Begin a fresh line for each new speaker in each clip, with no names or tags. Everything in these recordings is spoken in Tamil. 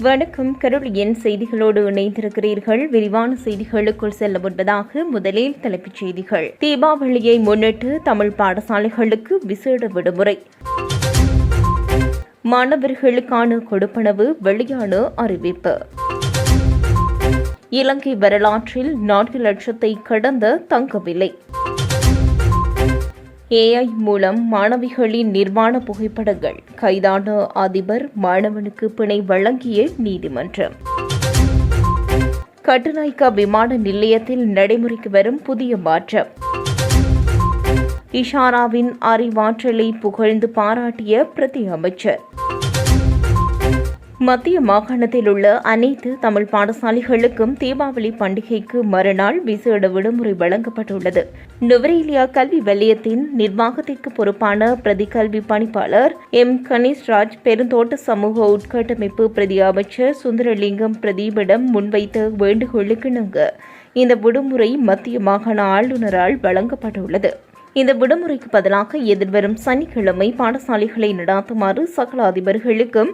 வணக்கம். கருளியின் செய்திகளோடு இணைந்திருக்கிறீர்கள். விரிவான செய்திகளுக்குள் செல்ல முன்பதாக முதலில் தலைப்புச் செய்திகள். தீபாவளியை முன்னிட்டு தமிழ் பாடசாலைகளுக்கு விசேட விடுமுறை. மாணவர்களுக்கான கொடுப்பனவு வெளியான அறிவிப்பு. இலங்கை வரலாற்றில் நான்கு லட்சத்தை கடந்த தங்க விலை ஏஐ மூலம் மாணவிகளின் நிர்வாண புகைப்படங்கள். கைதான அதிபர் மாணவனுக்கு பிணை வழங்கிய நீதிமன்றம். கட்டுநாய்க்கா விமான நிலையத்தில் நடைமுறைக்கு வரும் புதிய மாற்றம். இஷாராவின் அறிவாற்றலை புகழ்ந்து பாராட்டிய பிரதி அமைச்சர். மத்திய மாகாணத்தில் உள்ள அனைத்து தமிழ் பாடசாலைகளுக்கும் தீபாவளி பண்டிகைக்கு மறுநாள் விசேட விடுமுறை வழங்கப்பட்டுள்ளது. நுவரேலியா கல்வி வலயத்தின் நிர்வாகத்திற்கு பொறுப்பான பிரதி கல்வி பணிப்பாளர் எம். கணேஷ்ராஜ் பெருந்தோட்ட சமூக உட்கட்டமைப்பு பிரதி அமைச்சர் சுந்தரலிங்கம் பிரதீபிடம் முன்வைத்த வேண்டுகோளுக்கிணங்க இந்த விடுமுறை மத்திய மாகாண ஆளுநரால் வழங்கப்பட்டுள்ளது. இந்த விடுமுறைக்கு பதிலாக எதிர்வரும் சனிக்கிழமை பாடசாலைகளை நடாத்துமாறு சகல அதிபர்களுக்கும்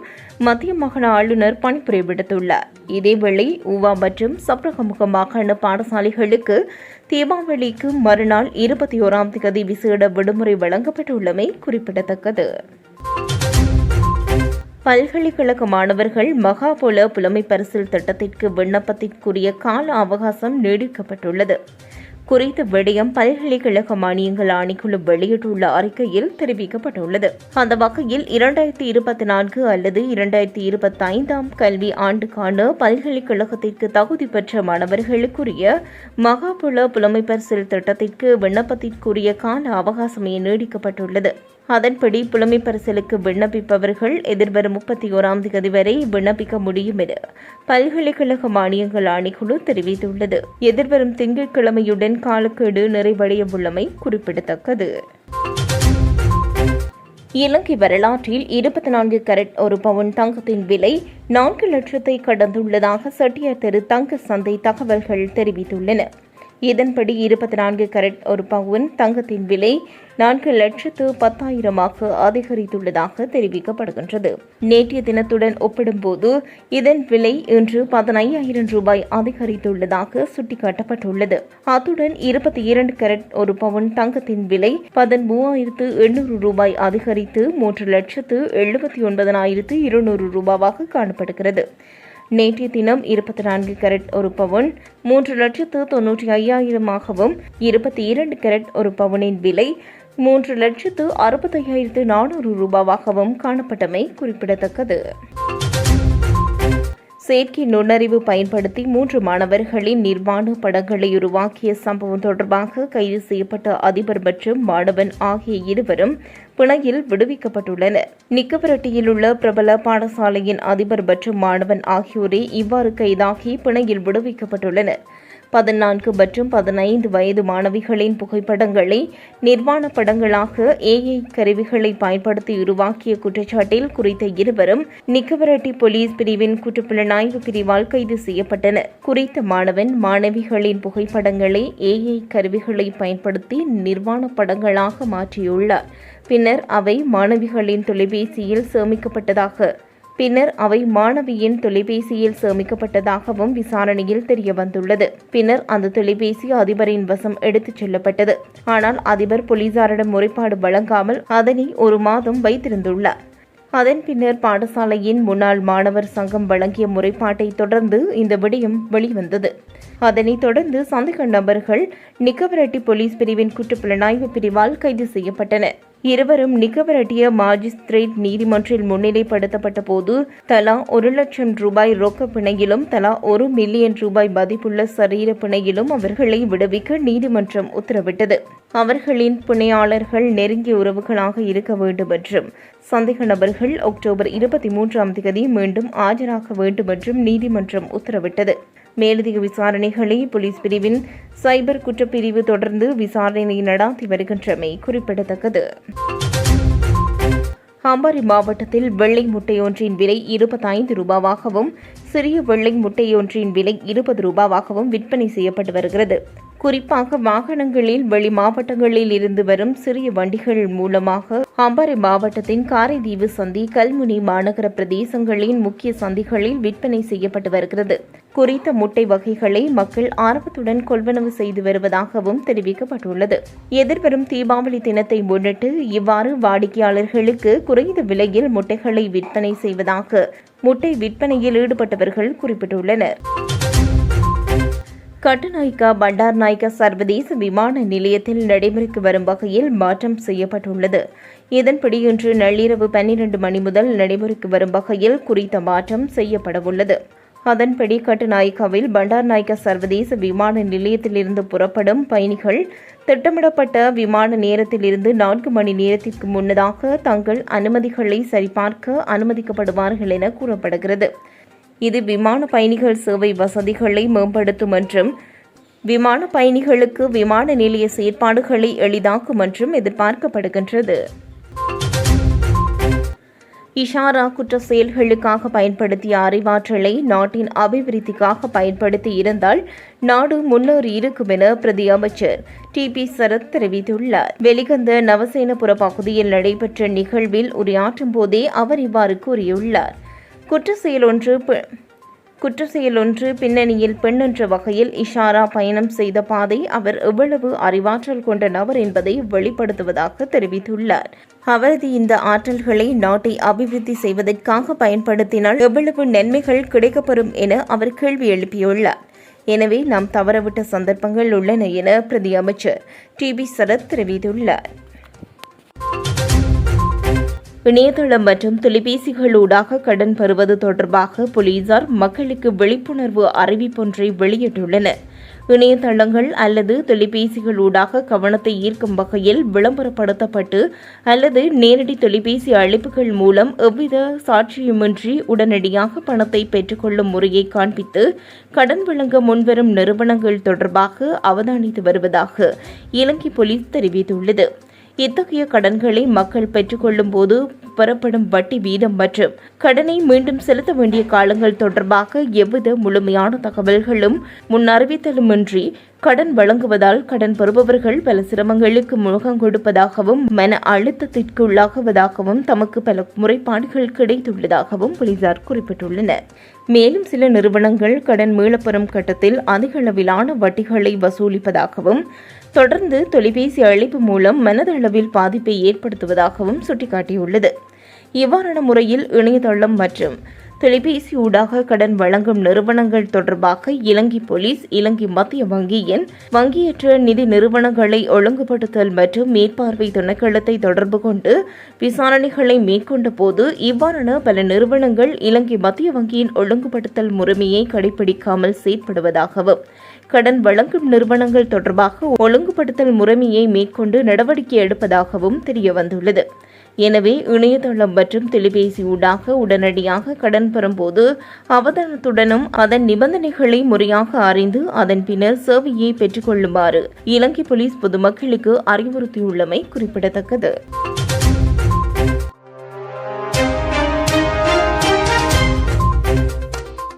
மத்திய மாகாண ஆளுநர் பணிப்புரை விடுத்துள்ளார். இதேவேளை ஊவா மற்றும் சப்ரகமுக மாகாண பாடசாலைகளுக்கு தீபாவளிக்கு மறுநாள் இருபத்தி ஓராம் தேதி விசேட விடுமுறை வழங்கப்பட்டுள்ளமை குறிப்பிடத்தக்கது. பல்கலைக்கழக மாணவர்கள் மகாபோல புலமை பரிசில் திட்டத்திற்கு விண்ணப்பத்திற்குரிய கால அவகாசம் நீடிக்கப்பட்டுள்ளது. குறித்த விடயம் பல்கலைக்கழக மானியங்கள் ஆணைக்குழு வெளியிட்டுள்ள அறிக்கையில் தெரிவிக்கப்பட்டுள்ளது. அந்த வகையில் இரண்டாயிரத்தி இருபத்தி நான்கு அல்லது இரண்டாயிரத்தி இருபத்தி ஐந்தாம் கல்வி ஆண்டுக்கான பல்கலைக்கழகத்திற்கு தகுதி பெற்ற மாணவர்களுக்குரிய மகாபுல புலமை பரிசில் திட்டத்திற்கு விண்ணப்பத்திற்குரிய கால அவகாசமே நீடிக்கப்பட்டுள்ளது. அதன்படி புலமை பரிசலுக்கு விண்ணப்பிப்பவர்கள் எதிர்வரும் முப்பத்தி ஓராம் தேதி வரை விண்ணப்பிக்க முடியும் என பல்கலைக்கழக மானியங்கள் ஆணைக்குழு தெரிவித்துள்ளது. எதிர்வரும் திங்கட்கிழமையுடன் காலக்கெடு நிறைவடைய உள்ளமை குறிப்பிடத்தக்கது. இலங்கை வரலாற்றில் இருபத்தி நான்கு கரட் ஒரு பவுன் தங்கத்தின் விலை நான்கு லட்சத்தை கடந்துள்ளதாக சட்டியர் தெரு தங்க சந்தை தகவல்கள் தெரிவித்துள்ளன. இதன்படி இருபத்தி நான்கு கரட் ஒரு பவுன் தங்கத்தின் விலை நான்கு லட்சத்து பத்தாயிரமாக அதிகரித்துள்ளதாக தெரிவிக்கப்படுகின்றது. நேற்றைய தினத்துடன் ஒப்பிடும்போது இதன் விலை இன்று பதினையாயிரம் ரூபாய் அதிகரித்துள்ளதாக சுட்டிக்காட்டப்பட்டுள்ளது. அத்துடன் இருபத்தி இரண்டு கரட் ஒரு பவுன் தங்கத்தின் விலை பதிமூவாயிரத்து எண்ணூறு ரூபாய் அதிகரித்து மூன்று லட்சத்து எழுபத்தி ஒன்பதனாயிரத்து இருநூறு ரூபாவாக காணப்படுகிறது. நேற்றைய தினம் இருபத்தி நான்கு கேரட் ஒரு பவுன் மூன்று லட்சத்து தொன்னூற்றி ஐயாயிரமாகவும் இருபத்தி இரண்டு கேரட் ஒரு பவுனின் விலை மூன்று லட்சத்து அறுபத்தையாயிரத்து நானூறு ரூபாவாகவும் காணப்பட்டமை குறிப்பிடத்தக்கது. செயற்கை நுண்ணறிவு பயன்படுத்தி மூன்று மாணவர்களின் நிர்வாண படங்களை உருவாக்கிய சம்பவம் தொடர்பாக கைது செய்யப்பட்ட அதிபர் மற்றும் மாணவன் ஆகிய இருவரும் பிணையில் விடுவிக்கப்பட்டுள்ளனர். நிக்கவரட்டியில் உள்ள பிரபல பாடசாலையின் அதிபர் மற்றும் மாணவன் ஆகியோரே இவ்வாறு கைதாகி பிணையில் விடுவிக்கப்பட்டுள்ளனர். பதினான்கு மற்றும் பதினைந்து வயது மாணவிகளின் புகைப்படங்களை நிர்வாண படங்களாக ஏஐ கருவிகளை பயன்படுத்தி உருவாக்கிய குற்றச்சாட்டில் குறித்த இருவரும் நிக்கவரட்டி போலீஸ் பிரிவின் குற்றப்புலனாய்வு பிரிவால் கைது செய்யப்பட்டனர். குறித்த மாணவன் மாணவிகளின் புகைப்படங்களை ஏஐ கருவிகளை பயன்படுத்தி நிர்வாண படங்களாக மாற்றியுள்ளார். பின்னர் அவை மாணவிகளின் தொலைபேசியில் சேமிக்கப்பட்டதாக பின்னர் அவை மாணவியின் தொலைபேசியில் சேமிக்கப்பட்டதாகவும் விசாரணையில் தெரியவந்துள்ளது. பின்னர் அந்த தொலைபேசி அதிபரின் வசம் எடுத்துச் செல்லப்பட்டது. ஆனால் அதிபர் போலீசாரிடம் முறைப்பாடு வழங்காமல் அதனை ஒரு மாதம் வைத்திருந்துள்ளார். அதன் பின்னர் பாடசாலையின் முன்னாள் மாணவர் சங்கம் வழங்கிய முறைப்பாட்டை தொடர்ந்து இந்த விடயம் வெளிவந்தது. அதனைத் தொடர்ந்து சந்தேக நபர்கள் நிக்கவரட்டி போலீஸ் பிரிவின் குற்றப்புலனாய்வு பிரிவால் கைது செய்யப்பட்டனர் இருவரும் நிக்கவரட்டிய மாஜிஸ்திரேட் நீதிமன்றில் முன்னிலைப்படுத்தப்பட்ட போது தலா ஒரு லட்சம் ரூபாய் ரொக்க பிணையிலும் தலா ஒரு மில்லியன் ரூபாய் மதிப்புள்ள சரீர பிணையிலும் அவர்களை விடுவிக்க நீதிமன்றம் உத்தரவிட்டது. அவர்களின் பிணையாளர்கள் நெருங்கிய உறவுகளாக இருக்க வேண்டும் என்றும் சந்தேக நபர்கள் அக்டோபர் இருபத்தி மூன்றாம் தேதி மீண்டும் ஆஜராக வேண்டும் என்றும் நீதிமன்றம் உத்தரவிட்டது. மேலதிக விசாரணைகளை போலீஸ் பிரிவின் சைபர் குற்றப்பிரிவு தொடர்ந்து விசாரணை நடாத்தி வருகின்றமை குறிப்பிடத்தக்கது. அம்பாரி மாவட்டத்தில் வெள்ளை முட்டையொன்றின் விலை இருபத்தைந்து ரூபாவாகவும் சிறிய வெள்ளை முட்டையொன்றின் விலை இருபது ரூபாவாகவும் விற்பனை செய்யப்பட்டு வருகிறது. குறிப்பாக வாகனங்களில் வெளி மாவட்டங்களில் இருந்து வரும் சிறிய வண்டிகள் மூலமாக அம்பாறை மாவட்டத்தின் காரைதீவு சந்தி கல்முனி மாநகர பிரதேசங்களின் முக்கிய சந்திகளில் விற்பனை செய்யப்பட்டு வருகிறது. குறித்த முட்டை வகைகளை மக்கள் ஆர்வத்துடன் கொள்வனவு செய்து வருவதாகவும் தெரிவிக்கப்பட்டுள்ளது. எதிர்வரும் தீபாவளி தினத்தை முன்னிட்டு இவ்வாறு வாடிக்கையாளர்களுக்கு குறைந்த விலையில் முட்டைகளை விற்பனை செய்வதாக முட்டை விற்பனையில் ஈடுபட்டவர்கள் குறிப்பிட்டுள்ளனர். கட்டுநாயக்கா பண்டார் நாயக்கா சர்வதேச விமான நிலையத்தில் நடைமுறைக்கு வரும் வகையில் மாற்றம் செய்யப்பட்டுள்ளது. இதன்படி இன்று நள்ளிரவு பன்னிரண்டு மணி முதல் நடைமுறைக்கு வரும் வகையில் குறித்த மாற்றம் செய்யப்படவுள்ளது. அதன்படி கட்டுநாயக்காவில் பண்டார் நாயக்கா சர்வதேச விமான நிலையத்திலிருந்து புறப்படும் பயணிகள் திட்டமிடப்பட்ட விமான நேரத்திலிருந்து நான்கு மணி நேரத்திற்கு முன்னதாக தங்கள் அனுமதிகளை சரிபார்க்க அனுமதிக்கப்படுவார்கள் என கூறப்படுகிறது. இது விமான பயணிகள் சேவை வசதிகளை மேம்படுத்தும் என்றும் விமான பயணிகளுக்கு விமான நிலைய செயற்பாடுகளை எளிதாக்கும் என்றும் எதிர்பார்க்கப்படுகின்றது. இஷாரா குற்ற செயல்களுக்காக பயன்படுத்திய அறிவாற்றலை நாட்டின் அபிவிருத்திக்காக பயன்படுத்தி இருந்தால் நாடு முன்னேறி இருக்கும் என பிரதி அமைச்சர் டி. பி. சரத் தெரிவித்துள்ளார். வெளிகந்த நவசேனபுர பகுதியில் நடைபெற்ற நிகழ்வில் உரையாற்றும் போதே அவர் இவ்வாறு கூறியுள்ளார். குற்ற செயல் ஒன்று குற்ற ஒன்று பின்னணியில் பெண் என்ற வகையில் இஷாரா பயணம் செய்த பாதை அவர் எவ்வளவு அறிவாற்றல் கொண்ட நபர் என்பதை வெளிப்படுத்துவதாக தெரிவித்துள்ளார். அவரது இந்த ஆற்றல்களை நாட்டை அபிவிருத்தி செய்வதற்காக பயன்படுத்தினால் எவ்வளவு நன்மைகள் கிடைக்கப்பெறும் என அவர் கேள்வி எழுப்பியுள்ளார். எனவே நாம் தவறவிட்ட சந்தர்ப்பங்கள் உள்ளன என பிரதி அமைச்சர் டி. பி சரத் தெரிவித்துள்ளார். இணையதளம் மற்றும் தொலைபேசிகளூடாக கடன் பெறுவது தொடர்பாக போலீசார் மக்களுக்கு விழிப்புணர்வு அறிவிப்பொன்றை வெளியிட்டுள்ளனர். இணையதளங்கள் அல்லது தொலைபேசிகளூடாக கவனத்தை ஈர்க்கும் வகையில் விளம்பரப்படுத்தப்பட்டு அல்லது நேரடி தொலைபேசி அழைப்புகள் மூலம் எவ்வித சாட்சியுமின்றி உடனடியாக பணத்தை பெற்றுக்கொள்ளும் முறையை காண்பித்து கடன் வழங்க முன்வரும் நிறுவனங்கள் தொடர்பாக அவதானித்து வருவதாக இலங்கை போலீஸ் தெரிவித்துள்ளது. இத்தகைய கடன்களை மக்கள் பெற்றுக்கொள்ளும் போது பெறப்படும் வட்டி வீதம் மற்றும் கடனை மீண்டும் செலுத்த வேண்டிய காலங்கள் தொடர்பாக எவ்வித முழுமையான தகவல்களும் முன் அறிவித்தலுமின்றி கடன் வழங்குவதால் கடன் பெறுபவர்கள் பல சிரமங்களுக்கு முகம் கொடுப்பதாகவும் மன அழுத்தத்திற்குள்ளாகுவதாகவும் தமக்கு பல முறைப்பாடுகள் கிடைத்துள்ளதாகவும் போலீசார் குறிப்பிட்டுள்ளனர். மேலும் சில நிறுவனங்கள் கடன் மீளப்பெறும் கட்டத்தில் அதிக அளவிலான வட்டிகளை வசூலிப்பதாகவும் தொடர்ந்து தொலைபேசி அழைப்பு மூலம் மனதளவில் பாதிப்பை ஏற்படுத்துவதாகவும் சுட்டிக்காட்டியுள்ளது. இவ்வாறான முறையில் இணையதளம் மற்றும் தொலைபேசி ஊடாக கடன் வழங்கும் நிறுவனங்கள் தொடர்பாக இலங்கை போலீஸ் இலங்கை மத்திய வங்கியின் வங்கியற்ற நிதி நிறுவனங்களை ஒழுங்குபடுத்தல் மற்றும் மேற்பார்வை திணைக்களத்தை தொடர்பு கொண்டு விசாரணைகளை மேற்கொண்ட போது இவ்வாறான பல நிறுவனங்கள் இலங்கை மத்திய வங்கியின் ஒழுங்குபடுத்தல் முறைமையை கடைபிடிக்காமல் செயற்படுவதாகவும் கடன் வழங்கும் நிறுவனங்கள் தொடர்பாக ஒழுங்குபடுத்தல் முறைமையை மேற்கொண்டு நடவடிக்கை எடுப்பதாகவும் தெரியவந்துள்ளது. எனவே இணையதளம் மற்றும் தொலைபேசி ஊடாக உடனடியாக கடன் பெறும்போது அவதானத்துடனும் அதன் நிபந்தனைகளை முறையாக அறிந்து அதன் பின்னர் சேவையை பெற்றுக்கொள்ளுமாறு இலங்கை போலீஸ் பொதுமக்களுக்கு அறிவுறுத்தியுள்ளமை குறிப்பிடத்தக்கது.